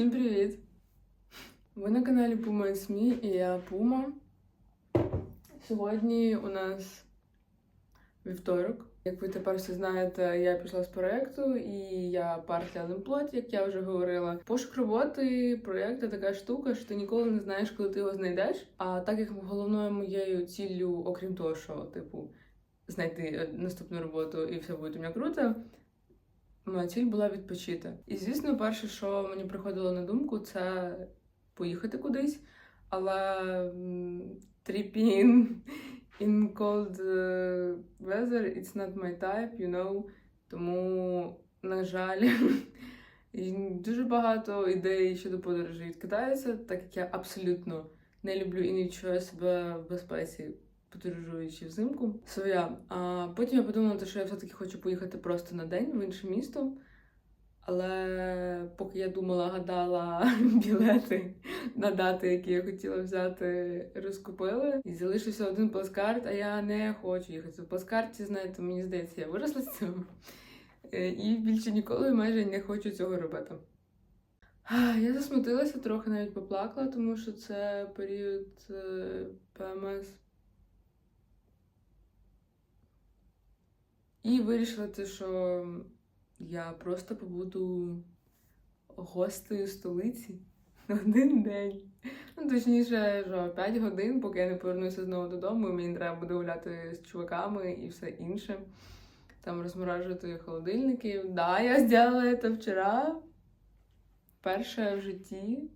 Всім привіт! Ви на каналі Puma Me і я Puma. Сьогодні у нас вівторок. Як ви тепер всі знаєте, я пішла з проєкту і я партія Лемплот, як я вже говорила. Пошук роботи, проєкт така штука, що ти ніколи не знаєш, коли ти його знайдеш. А так як головною моєю ціллю, окрім того, що типу знайти наступну роботу і все буде у мене круто. Моя ціль була відпочити. І звісно, перше, що мені приходило на думку, це поїхати кудись. Але м, in cold е, weather it's not my type, you know. Тому, на жаль, дуже багато ідей щодо подорожі відкидається, так як я абсолютно не люблю і не відчуваю себе в безпеці подорожуючи взимку. Своя. А потім я подумала, що я все-таки хочу поїхати просто на день в інше місто. Але поки я думала, гадала білети на дати, які я хотіла взяти, розкупили. І залишився один плацкарт, а я не хочу їхати. В плацкарті, знаєте, мені здається, я виросла з цього. Е, І більше ніколи майже не хочу цього робити. Я засмутилася, трохи навіть поплакала, тому що це період е, ПМС. І вирішила те, що я просто побуду гостею столиці на один день. Ну, точніше, що 5 годин, поки я не повернуся знову додому, і мені треба буде гуляти з чуваками і все інше. Там розморажувати холодильники. Да, я зробила це вчора. Вперше в житті.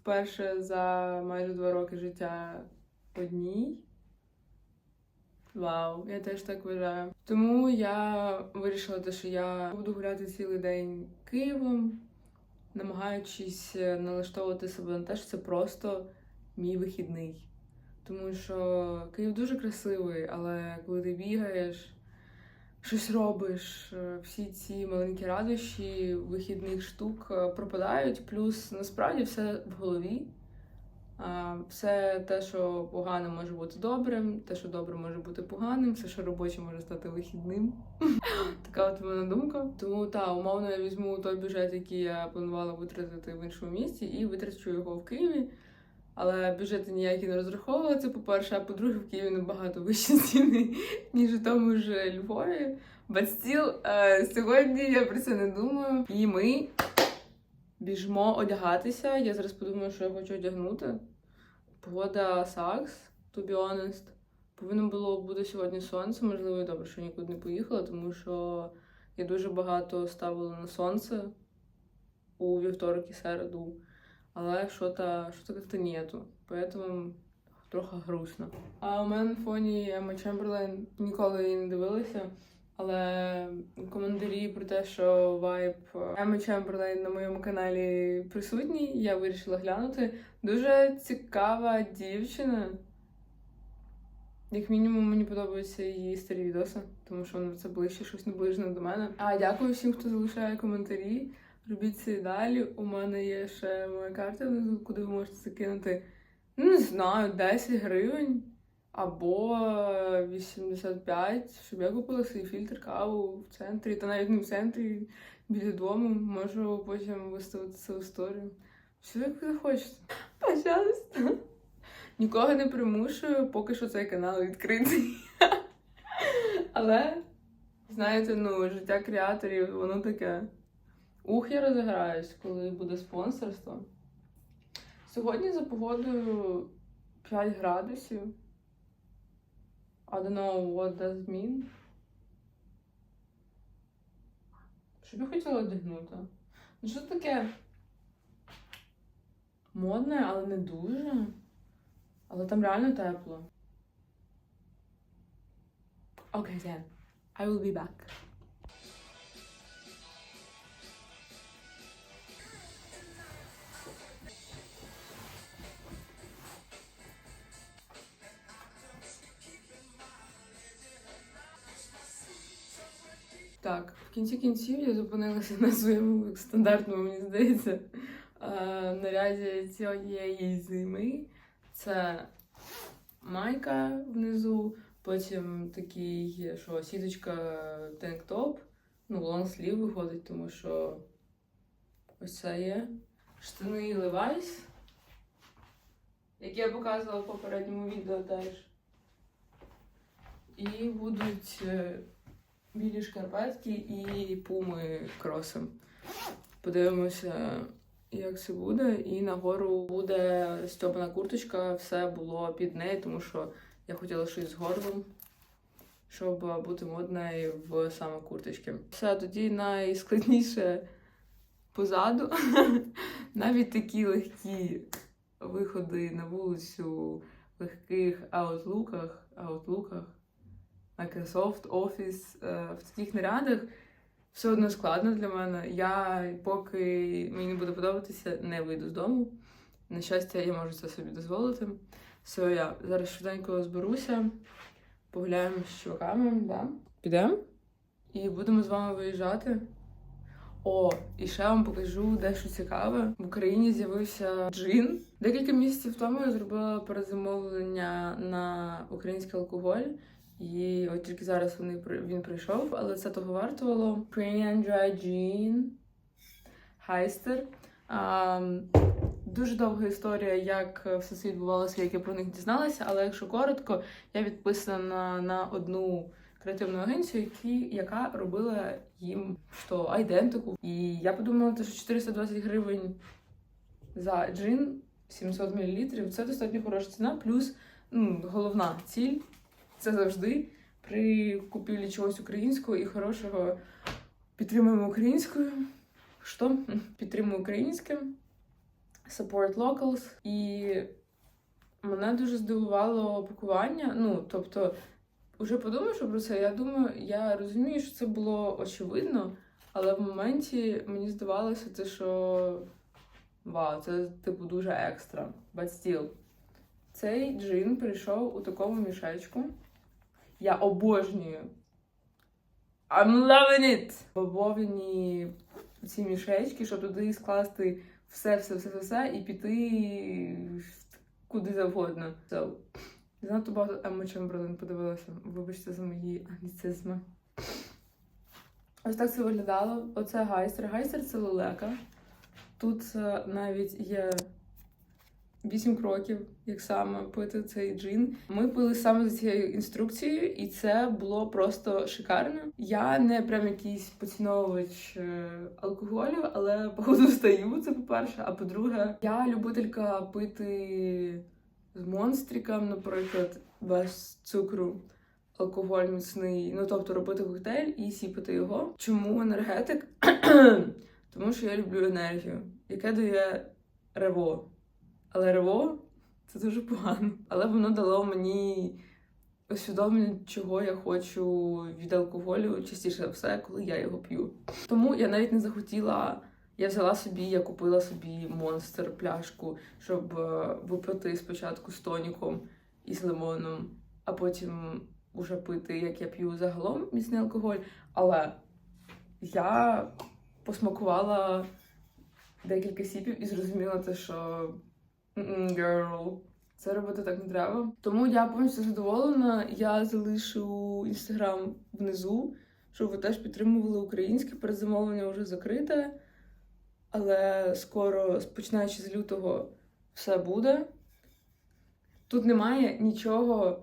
Вперше за майже два роки життя одній. Вау, я теж так вважаю. Тому я вирішила, те, що я буду гуляти цілий день Києвом, намагаючись е, налаштовувати себе на те, що це просто мій вихідний. Тому що Київ дуже красивий, але коли ти бігаєш, щось робиш, е, всі ці маленькі радощі вихідних штук е, пропадають. Плюс насправді все в голові. Все те, що погане може бути добрим, те, що добре може бути поганим, все, що робоче може стати вихідним. така от моя думка. Тому та умовно я візьму той бюджет, який я планувала витратити в іншому місті, і витрачу його в Києві. Але бюджети ніякі не розраховували, це по-перше, а по-друге, в Києві набагато вищі ціни, ніж у тому ж Львові. But still, е, сьогодні я про це не думаю. І ми біжмо одягатися. Я зараз подумаю, що я хочу одягнути. Погода сакс, to be honest. Повинно було бути сьогодні сонце, можливо, і добре, що нікуди не поїхала, тому що я дуже багато ставила на сонце у вівторок і середу. Але що-то що как-то нету. Поэтому трохи грустно. А у мене на фоні Емма Чемберлен ніколи її не дивилася. Але коментарі про те, що вайб Емми Чемберлейн на моєму каналі присутній, я вирішила глянути. Дуже цікава дівчина. Як мінімум, мені подобаються її старі відоси, тому що воно це ближче щось наближене до мене. А дякую всім, хто залишає коментарі. Робіть це і далі. У мене є ще моя карта куди ви можете закинути, ну не знаю, 10 гривень. Або 85, щоб я купила свій фільтр каву в центрі, та навіть не в центрі, біля дому. Можу потім виставити цю історію. Все, як ви хочете. Пожалуйста. Нікого не примушую, поки що цей канал відкритий. Але, знаєте, ну, життя креаторів, воно таке. Ух, я розіграюсь, коли буде спонсорство. Сьогодні за погодою 5 градусів. I don't know what does mean. Що б я хотіла одягнути? Ну, що таке модне, але не дуже. Але там реально тепло. Okay, then. I will be back. В кінці кінців я зупинилася на своєму стандартному, мені здається, е, наряді цієї зими. Це майка внизу, потім такий, що сіточка тенк-топ, ну, лонслів виходить, тому що ось це є. штани Levi's, які я показувала в попередньому відео теж. І будуть е, білі шкарпетки і пуми кросом. Подивимося, як це буде. І нагору буде стьобана курточка, все було під неї, тому що я хотіла щось з горлом, щоб бути модною в саме курточці. Все тоді найскладніше позаду. Навіть такі легкі виходи на вулицю в легких аутлуках, аутлуках, Microsoft, Office, е, в таких нарядах все одно складно для мене. Я поки мені не буде подобатися, не вийду з дому. На щастя, я можу це собі дозволити. Все, я зараз швиденько зберуся, погуляємо з чуваками, да? Підемо? І будемо з вами виїжджати. О, і ще вам покажу дещо цікаве. В Україні з'явився джин. Декілька місяців тому я зробила перезамовлення на український алкоголь. І от тільки зараз вони, він прийшов, але це того вартувало. Korean Dry Gin Heister. А, дуже довга історія, як все це відбувалося, як я про них дізналася. Але якщо коротко, я відписана на, на одну креативну агенцію, які, яка робила їм що айдентику. І я подумала, що 420 гривень за джин 700 мл це достатньо хороша ціна. Плюс ну, головна ціль це завжди при купівлі чогось українського і хорошого підтримуємо українською. Що? Підтримуємо українське. Support locals. І мене дуже здивувало пакування. Ну, тобто, вже подумавши про це, я думаю, я розумію, що це було очевидно, але в моменті мені здавалося, те, що вау, це типу дуже екстра. But still. Цей джин прийшов у такому мішечку. Я обожнюю. I'm loving it! Бобовні ці мішечки, щоб туди скласти все, все, все, все, все і піти куди завгодно. So, занадто багато Емма Чемберлен подивилася. Вибачте за мої англіцизми. Ось так це виглядало. Оце гайстер. Гайстер це лелека. Тут е, навіть є вісім кроків, як саме пити цей джин. Ми пили саме за цією інструкцією, і це було просто шикарно. Я не прям якийсь поціновувач е, алкоголю, але походу стаю. Це по-перше. А по-друге, я любителька пити з монстриком, наприклад, без цукру. Алкоголь міцний, ну тобто робити коктейль і сіпати його. Чому енергетик? Тому що я люблю енергію, яке дає рево. Але рево це дуже погано. Але воно дало мені усвідомлення, чого я хочу від алкоголю частіше все, коли я його п'ю. Тому я навіть не захотіла. Я взяла собі, я купила собі монстр пляшку, щоб е, випити спочатку з тоніком і з лимоном, а потім уже пити, як я п'ю загалом міцний алкоголь. Але я посмакувала декілька сіпів і зрозуміла те, що «Mm-mm, girl, це робити так не треба. Тому я повністю задоволена. Я залишу інстаграм внизу, щоб ви теж підтримували українське. Передзамовлення вже закрите. Але скоро, починаючи з лютого, все буде. Тут немає нічого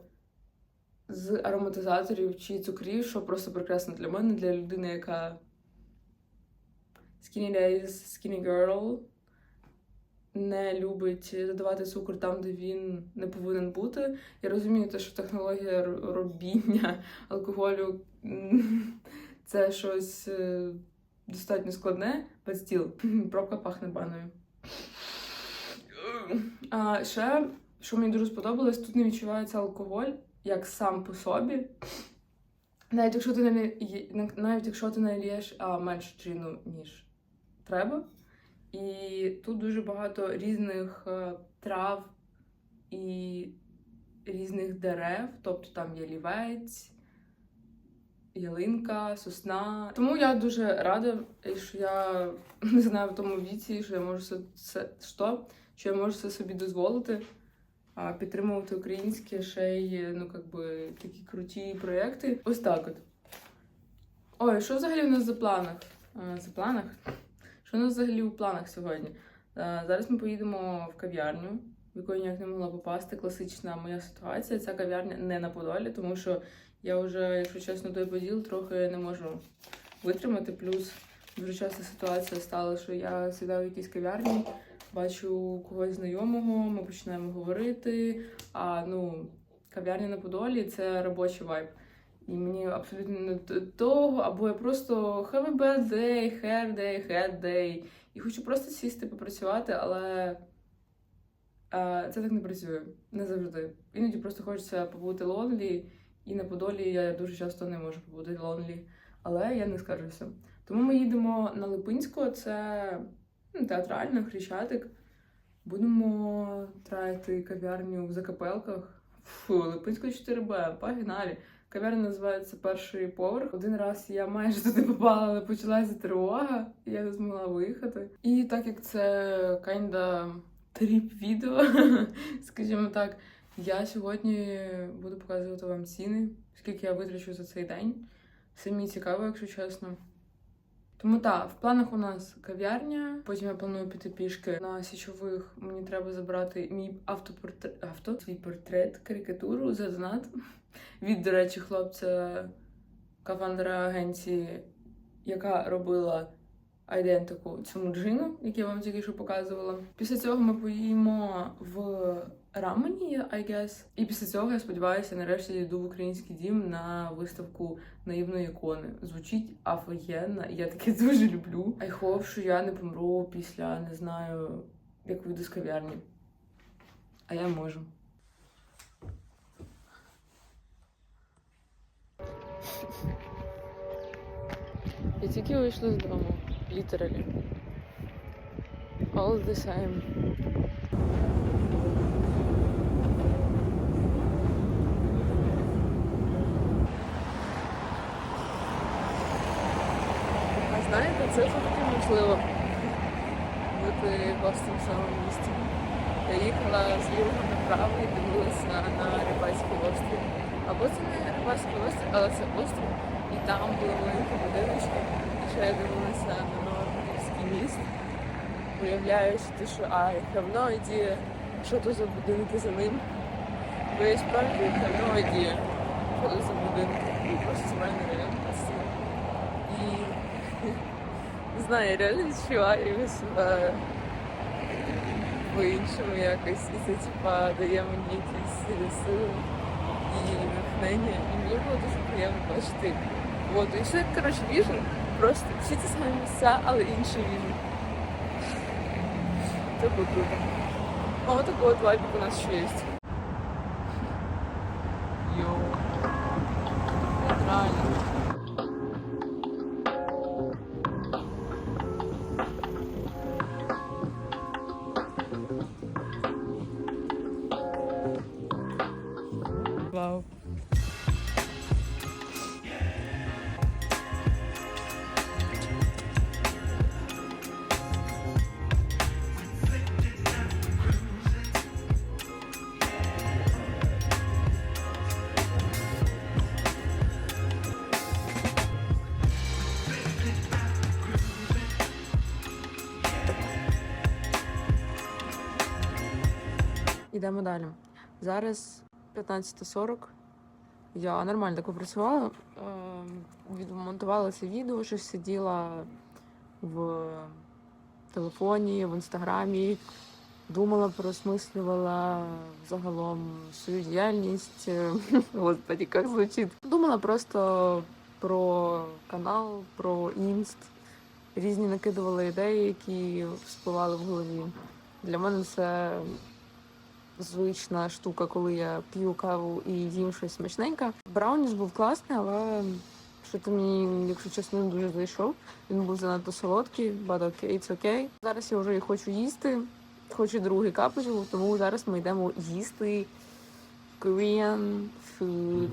з ароматизаторів чи цукрів, що просто прекрасно для мене, для людини, яка skinny days, skinny girl, не любить додавати цукор там, де він не повинен бути. Я розумію, те, що технологія робіння алкоголю це щось е, достатньо складне, but still, пробка пахне баною. А ще, що мені дуже сподобалось, тут не відчувається алкоголь як сам по собі. Навіть якщо ти не навіть якщо ти не лієш а, менше джину, ніж треба. І тут дуже багато різних е, трав і різних дерев, тобто там є лівець, ялинка, сосна. Тому я дуже рада, що я не знаю в тому віці, що я можу це, що, що я можу це собі дозволити. Підтримувати українське ще й ну, би, такі круті проєкти. Ось так от. Ой, що взагалі у нас за планах? За планах? Що у нас взагалі у планах сьогодні? Е, Зараз ми поїдемо в кав'ярню, в яку ніяк не могла попасти. Класична моя ситуація. Ця кав'ярня не на Подолі, тому що я вже, якщо чесно, той поділ трохи не можу витримати. Плюс дуже часто ситуація стала, що я сідаю в якійсь кав'ярні, бачу когось знайомого, ми починаємо говорити. А ну, кав'ярня на Подолі це робочий вайб. І мені абсолютно не до того, або я просто have a bad day, hair day, head day. І хочу просто сісти, попрацювати, але е, це так не працює. Не завжди. Іноді просто хочеться побути лонлі, і на Подолі я дуже часто не можу побути лонлі. Але я не скаржуся. Тому ми їдемо на Липинську, це ну, театрально, хрещатик. Будемо траяти кав'ярню в Закапелках. Фу, Липинську 4Б, погнали. Кав'ярня називається перший поверх. Один раз я майже туди попала, але почалася тривога, і я не змогла виїхати. І так як це кайда тріп відео, скажімо так, я сьогодні буду показувати вам ціни, скільки я витрачу за цей день. Самі цікаво, якщо чесно. Тому так, в планах у нас кав'ярня. Потім я планую піти пішки на січових. Мені треба забрати мій автопортрет, авто, свій портрет, карикатуру за донат. Від, до речі, хлопця кавандера агенції, яка робила айдентику цьому джину, який я вам тільки що показувала. Після цього ми поїмо в Рамені, I guess. І після цього я сподіваюся, нарешті йду в український дім на виставку наївної ікони. Звучить офігенно, і я таке дуже люблю. I hope, що я не помру після не знаю, як вийду з кав'ярні. А я можу. Я тільки вийшла з дому, літералі. All the same. А знаєте, це все-таки можливо бути в тому самому місці. Я їхала з лівого направо і дивилася на Рибацький острів. Або це не Рибацький острів, але це острів. І там були маленькі будиночки. Ще я дивилася на Новопільський міст. Уявляючи те, що а, я have no idea, що то за будинки за ним. Бо я справді have no що за будинки. І просто мене реально красиво. І не знаю, я реально відчуваю себе по-іншому якось. І це типа дає мені якісь сили і натхнення. І мені було дуже приємно бачити. От, і все, коротше, віжен, просто всі ті самі місця, але інший віжен. Це було круто. А вот такой вот вайбик у нас еще есть. Ідемо далі. Зараз 15.40. Я нормально так попрацювала. ем, Відмонтувала це відео, щось сиділа в телефоні, в інстаграмі, думала, переосмислювала загалом свою діяльність. Господи, як звучить. Думала просто про канал, про інст. Різні накидувала ідеї, які вспливали в голові. Для мене це звична штука, коли я п'ю каву і їм щось смачненьке. Брауніс був класний, але що то мені, якщо чесно, не дуже зайшов. Він був занадто солодкий, but okay, it's okay. Зараз я вже і хочу їсти, хочу другий капочку, тому зараз ми йдемо їсти Korean food.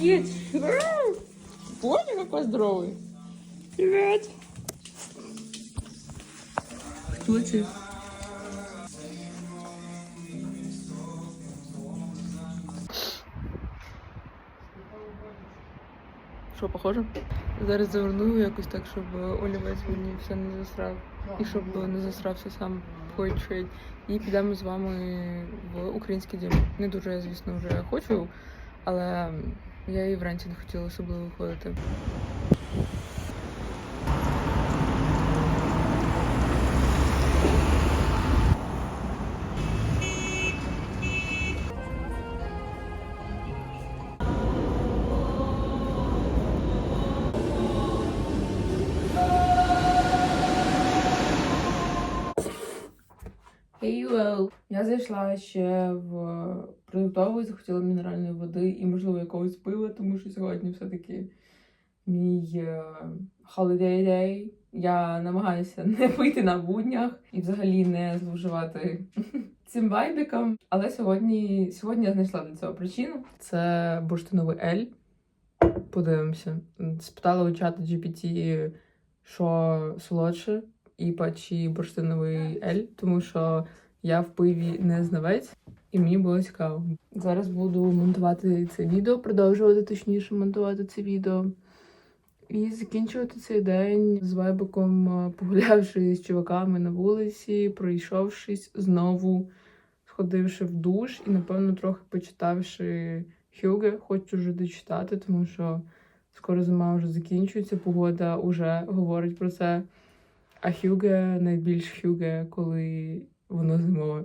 Едь! Боже, какой здоровый! Привет! Кто ты? Що, похоже? Зараз заверну якось так, щоб олівець мені все не засрав. І щоб не засрався сам поетry. І підемо з вами в український дім. Не дуже, звісно, вже хочу, але я і вранці не хотіла особливо виходити. Я зайшла ще в продуктову захотіла мінеральної води і, можливо, якогось пива, тому що сьогодні все-таки мій е, holiday day. Я намагаюся не пити на буднях і взагалі не зловживати цим вайбіком. Але сьогодні, сьогодні я знайшла для цього причину. Це бурштиновий ель. Подивимося. Спитала у чату GPT, що солодше, іпа чи бурштиновий ель, тому що я в пиві не знавець, і мені було цікаво. Зараз буду монтувати це відео, продовжувати точніше монтувати це відео. І закінчувати цей день з вайбиком, е, погулявши з чуваками на вулиці, пройшовшись знову, сходивши в душ і, напевно, трохи почитавши Хюге. Хочу вже дочитати, тому що скоро зима вже закінчується, погода вже говорить про це. А Хюге найбільш Хюге, коли воно зимове.